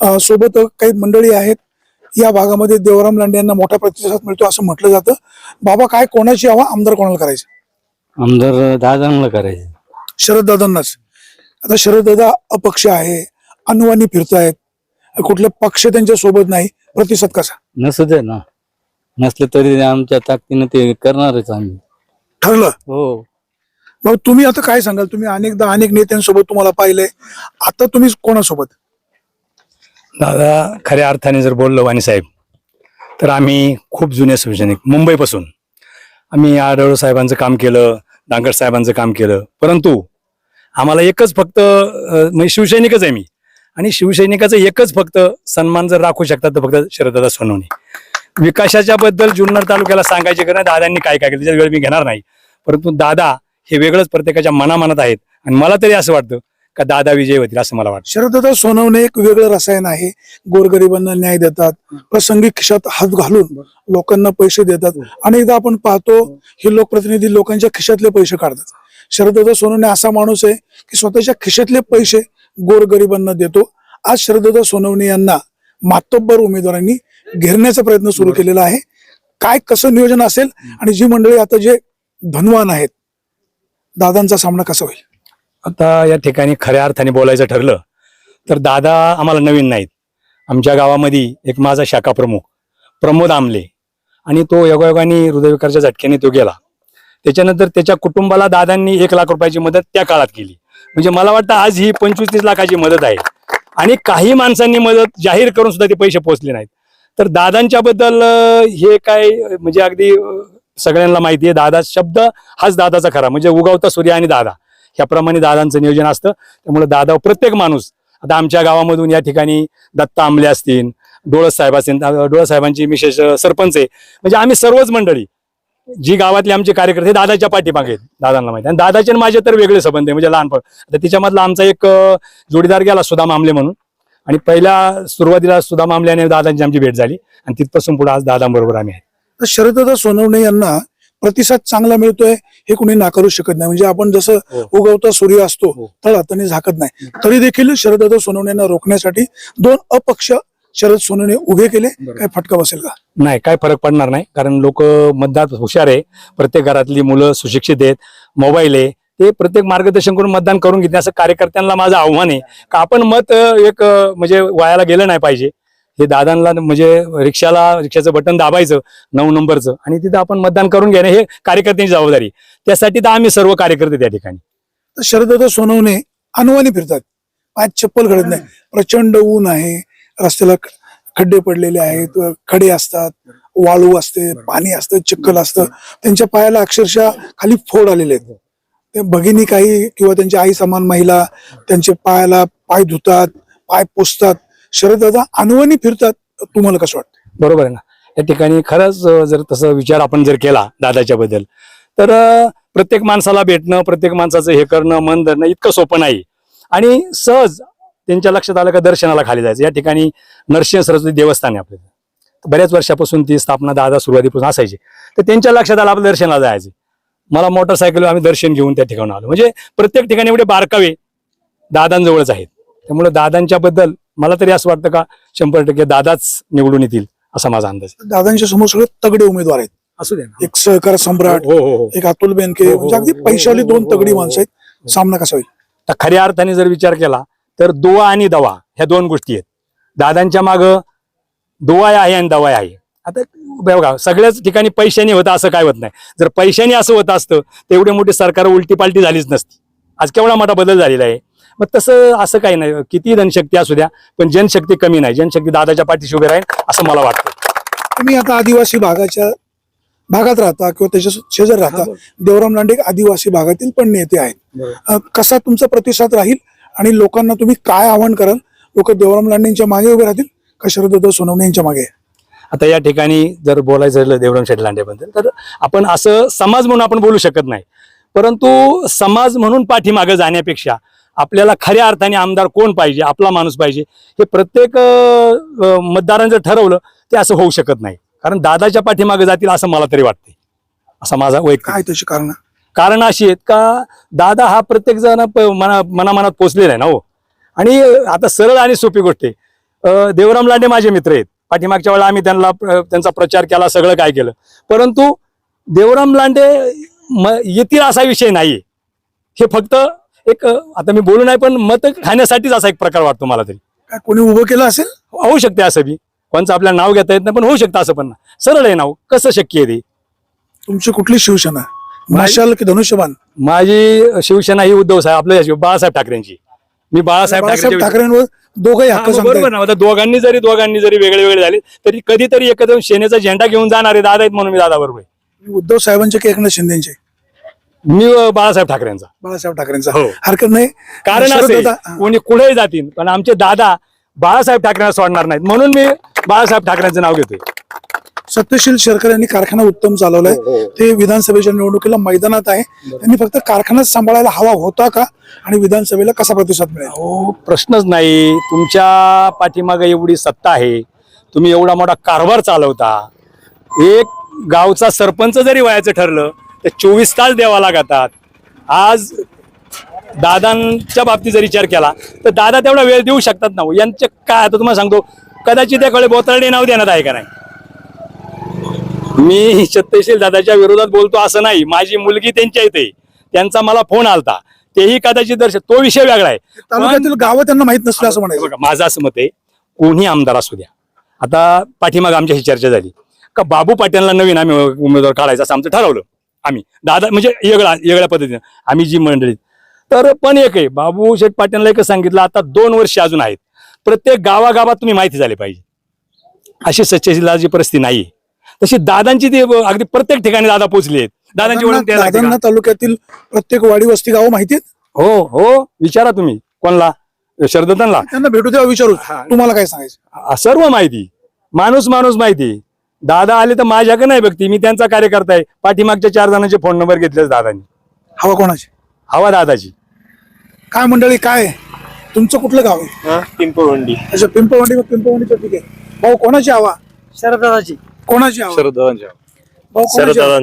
सोबत काही मंडळी आहेत. या भागामध्ये देवराम लांडे यांना मोठा प्रतिसाद मिळतो असं म्हटलं जातं. बाबा काय कोणाची हवा आमदार कोणाला करायचं? आमदार दादांना करायचं. शरद दादांनाच. आता शरद दादा अपक्ष आहे अनुवानी फिरतायत. कुठले पक्ष त्यांच्यासोबत नाही प्रतिसाद कसा? नसू दे ना. नसलं तरी आमच्या ताकदीनं ते करणारच आम्ही. ठरलं? हो. मग तुम्ही आता काय सांगाल? तुम्ही अनेकदा अनेक नेत्यांसोबत तुम्हाला पाहिलंय. आता तुम्ही कोणासोबत? दादा खऱ्या अर्थाने जर बोललो वाणी साहेब तर आम्ही खूप जुने शिवसैनिक मुंबईपासून. आम्ही आढळ साहेबांचं काम केलं डांगर साहेबांचं काम केलं परंतु आम्हाला एकच फक्त म्हणजे शिवसैनिकच आहे मी. आणि शिवसैनिकाचं एकच फक्त सन्मान जर राखू शकतात तर फक्त शरददादा सोनवणे. विकासाच्या बद्दल जुन्नर तालुक्याला सांगायचे कारण दादांनी काय काय केलं त्याच्या वेळ मी घेणार नाही. परंतु दादा हे वेगळंच प्रत्येकाच्या मनामनात आहेत. आणि मला तरी असं वाटतं का दादा विजय होतील असं मला वाटतं. शरददादा सोनवणे एक वेगळं रसायन आहे. गोरगरिबांना न्याय देतात. प्रसंगी खिशात हात घालून लोकांना पैसे देतात. अनेकदा आपण पाहतो हे लोकप्रतिनिधी लोकांच्या खिशातले पैसे काढतात. शरददादा सोनवणे असा माणूस आहे की स्वतःच्या खिशातले पैसे गोरगरिबांना देतो. आज शरददादा सोनवणे यांना मातब्बर उमेदवारांनी घेरण्याचा प्रयत्न सुरू केलेला आहे. काय कसं नियोजन असेल आणि जी मंडळी आता जे धनवान आहेत दादांचा सामना कसा होईल? आता या ठिकाणी खऱ्या अर्थाने बोलायचं ठरलं तर दादा आम्हाला नवीन नाहीत. आमच्या गावामध्ये एक माझा शाखा प्रमुख प्रमोद आमले. आणि तो योगायोगाने हृदयविकारच्या झटक्याने तो गेला. त्याच्यानंतर त्याच्या कुटुंबाला दादांनी एक लाख रुपयाची मदत त्या काळात केली. म्हणजे मला वाटतं आज ही पंचवीस तीस लाखाची मदत आहे. आणि काही माणसांनी मदत जाहीर करून सुद्धा ते पैसे पोहोचले नाहीत. तर दादांच्या बद्दल हे काय म्हणजे अगदी सगळ्यांना माहिती आहे दादा शब्द हाच दादाचा खरा. म्हणजे उगवता सूर्य आणि दादा. ह्याप्रमाणे दादांचं नियोजन असतं. त्यामुळे दादा प्रत्येक माणूस आता आमच्या गावामधून या ठिकाणी दत्ता आंबले असतील डोळस साहेब असतील डोळस साहेबांची विशेष सरपंच आहे. म्हणजे आम्ही सर्वच मंडळी जी गावातले आमचे कार्यकर्ते दादाच्या पाठीमागे आहेत दादांना माहिती आणि दादाचे आणि माझे तर वेगळे संबंध आहे म्हणजे लहानपण. आता तिच्यामधला आमचा एक जोडीदार गेला सुदाम आमले म्हणून. आणि पहिल्या सुरुवातीला सुदाम आमले आणि दादांची आमची भेट झाली. आणि तिथपासून पुढे आज दादांबरोबर आम्ही आहे. तर शरददादा सोनवणे यांना प्रतिसाद चांगला मिळतोय हे कुणी नाकारू शकत नाही. म्हणजे आपण जसं हो. उगवता सूर्य असतो हो. तळात आणि झाकत नाही. तरी देखील शरददादा सोनवणे रोखण्यासाठी दोन अपक्ष शरद सोनवणे उभे केले. काय फटका बसेल का? नाही काय फरक पडणार नाही. कारण लोक मतदार हुशार आहे. प्रत्येक घरातली मुलं सुशिक्षित आहेत मोबाईल आहे. ते प्रत्येक मार्गदर्शन करून मतदान करून घेतले. असं कार्यकर्त्यांना माझं आव्हान आहे. का आपण मत एक म्हणजे वायाला गेलं नाही पाहिजे. हे दादांना म्हणजे रिक्षाला रिक्षाचं बटन दाबायचं नऊ नंबरचं. आणि तिथं आपण मतदान करून घेणं हे कार्यकर्त्यांची जबाबदारी त्यासाठी तर आम्ही सर्व कार्यकर्ते त्या ठिकाणी. तर सोनवणे अनुवानी फिरतात. पाय चप्पल घडत नाही. प्रचंड ऊन आहे. रस्त्याला खड्डे पडलेले आहेत. खडे असतात. वाळू असते पाणी असतं चिखल असतं. त्यांच्या पायाला अक्षरशः खाली फोड आलेले आहेत. ते भगिनी काही किंवा त्यांच्या आई समान महिला त्यांच्या पायाला पाय धुतात पाय पुसतात. शरददादा अनुवानी फिरतात तुम्हाला कसं वाटतं बरोबर आहे ना. या ठिकाणी खरंच जर तसं विचार आपण जर केला दादाच्या बद्दल तर प्रत्येक माणसाला भेटणं प्रत्येक माणसाचं हे करणं मन धरणं इतकं सोपं नाही. आणि सहज त्यांच्या लक्षात आलं का दर्शनाला खाली जायचं. या ठिकाणी नरसिंह सरस्वती देवस्थान आहे आपलं. बऱ्याच वर्षापासून ती स्थापना दादा सुरुवातीपासून असायची. तर त्यांच्या लक्षात आलं आपलं दर्शनाला जायचं. मला मोटरसायकल आम्ही दर्शन घेऊन त्या ठिकाणी आलो. म्हणजे प्रत्येक ठिकाणी एवढे बारकावे दादांजवळच आहेत. त्यामुळे दादांच्या बद्दल मला तरी असं वाटतं का शंभर टक्के दादाच निवडून येतील असा माझा अंदाज आहे. दादांच्या समोर सगळे तगडे उमेदवार आहेत. असू दे ना. एक सहकार सम्राट हो हो हो. एक अतुल बेनके हो, हो, म्हणजे अगदी हो, पैशाली हो, दोन हो, तगडी हो, माणसं आहेत. सामना कसा होईल? तर खऱ्या अर्थाने जर विचार केला तर दुवा आणि दवा ह्या दोन गोष्टी आहेत. दादांच्या माग दुवा आहे आणि दवा आहे. आता बघा सगळ्याच ठिकाणी पैशाने होतं असं काय होत नाही. जर पैशाने असं होत असतं तर एवढी मोठी सरकार उलटी पालटी झालीच नसती. आज केवढा मोठा बदल झालेला आहे. मग तसं असं काही नाही. किती जनशक्ती असू द्या पण जनशक्ती कमी नाही. जनशक्ती दादाच्या पाठीशी उभी राहील असं मला वाटतं. तुम्ही आता आदिवासी भागाच्या भागात राहता किंवा त्याच्या शेजार राहता. देवराम लांडे एक आदिवासी भागातील पण नेते आहेत. अ, कसा तुमचा प्रतिसाद राहील आणि लोकांना तुम्ही काय आवाहन कराल? लोक देवराम लांडेंच्या मागे उभे राहतील का शरदत्त सोनवणे यांच्या मागे? आता या ठिकाणी जर बोलायचं झालं देवराम शेठ लांडेबद्दल तर आपण असं समाज म्हणून आपण बोलू शकत नाही. परंतु समाज म्हणून पाठीमागे जाण्यापेक्षा आपल्याला खऱ्या अर्थाने आमदार कोण पाहिजे आपला माणूस पाहिजे हे प्रत्येक जर ठरवलं ते असं होऊ शकत नाही. कारण दादाच्या पाठीमागे जातील असं मला तरी वाटते असा माझा वैयक्तिक काय त्याची कारण? कारण अशी आहेत का दादा हा प्रत्येक जण प- मना मनामनात पोचलेला आहे ना हो. आणि आता सरळ आणि सोपी गोष्ट आहे. देवराम लांडे माझे मित्र आहेत. पाठीमागच्या वेळेला आम्ही त्यांना त्यांचा प्रचार केला सगळं काय केलं. परंतु देवराम लांडे म- येतील असा विषय नाहीये. हे फक्त एक आता मी बोलू नाही पण मत खाण्यासाठीच असा एक प्रकार वाटतो मला तरी. काय कोणी उभं केलं असेल? होऊ शकते असं बी. कोणचं आपल्याला नाव घेता येत नाही पण होऊ शकतं असं पण. सरळ आहे नाव. कसं शक्य आहे ते? तुमची कुठली शिवसेना? मशाल की धनुष्यबाण? माझी शिवसेना ही उद्धव साहेब आपल्या बाळासाहेब ठाकरेंची. मी बाळासाहेब बाळासाहेब ठाकरे ठाकरेंवर दोघंही हक्क सांगतायत. बरोबर ना आता दोघांनी जरी दोघांनी जरी वेगळे वेगळे झाले तरी कधीतरी एकत्र येऊन सेनेचा झेंडा घेऊन जाणारे दादा आहेत म्हणून मी दादा बरोबर आहे. उद्धव साहेबांचे की एकनाथ शिंदेचे? मी बाळासाहेब ठाकरेंचा. बाळासाहेब ठाकरेंचा. हो. हरकत नाही. कारण शरद असे दादा- कोणी कुठेही जातील पण आमचे दादा बाळासाहेब ठाकरेंना सोडणार नाहीत. म्हणून मी बाळासाहेब ठाकरेंचं नाव घेतोय. सत्यशील शेरकर यांनी कारखाना उत्तम चालवलाय. ते विधानसभेच्या निवडणुकीला मैदानात आहे. त्यांनी फक्त कारखानाच सांभाळायला हवा होता का? आणि विधानसभेला कसा प्रतिसाद मिळेल? हो प्रश्नच नाही. तुमच्या पाठीमागे एवढी सत्ता आहे. तुम्ही एवढा मोठा कारभार चालवता. एक गावचा सरपंच जरी व्हायचं ठरलं तर चोवीस तास द्यावा लागतात. आज दादांच्या बाबतीत जर विचार केला तर दादा तेवढा वेळ देऊ शकतात ना हो. यांचे काय आता तुम्हाला सांगतो कदाचित त्याकडे बोतरडे नाव देण्यात आहे का नाही? मी सत्यशील दादाच्या विरोधात बोलतो असं नाही. माझी मुलगी त्यांच्या इथे त्यांचा मला फोन आलता. तेही कदाचित दर्शक तो विषय वेगळा आहे. तालुक्यातील गावं त्यांना माहीत नसलं असं म्हणायचं. बघा माझं असं मत आहे कोणी आमदार असू द्या. आता पाठीमाग आमच्याशी चर्चा झाली. का बाबू पाटीलला नवीन आम्ही उमेदवार काढायचा असं आमचं ठरवलं. आम्ही. दादा म्हणजे वेगळा वेगळ्या पद्धतीने. आम्ही जी मंडळी. तर पण एक आहे बाबू शेठ पाटीलला एकच सांगितलं आता दोन वर्ष अजून आहेत. प्रत्येक गावागावात तुम्ही माहिती झाली पाहिजे. अशी सच्चशीलाची परिस्थिती नाही तशी दादांची ती अगदी प्रत्येक ठिकाणी दादा पोहोचली आहेत. दादांची ओळख तालुक्यातील प्रत्येक वाडी वस्ती गावं माहिती हो हो. विचारा तुम्ही. कोणला? शरदतनला त्यांना भेटू तेव्हा विचारू. तुम्हाला काय सांगायचं? सर्व माहिती. माणूस माणूस माहिती. दादा आले तर माझ्याकडे नाही बघती मी त्यांचा कार्यकर्ता आहे. पाठीमागच्या चार जणांचे फोन नंबर घेतलेच दादानी. हवा कोणाची? हवा दादाची. काय मंडळी काय? तुमचं कुठलं गाव आहे? पिंपळवंडी. अच्छा पिंपळवंडी मग पिंपळवंडीचं ठीक आहे. भाऊ कोणाची हवा? शरदादाची कोणाची हवा? शरद भाऊ कोणाची हवा?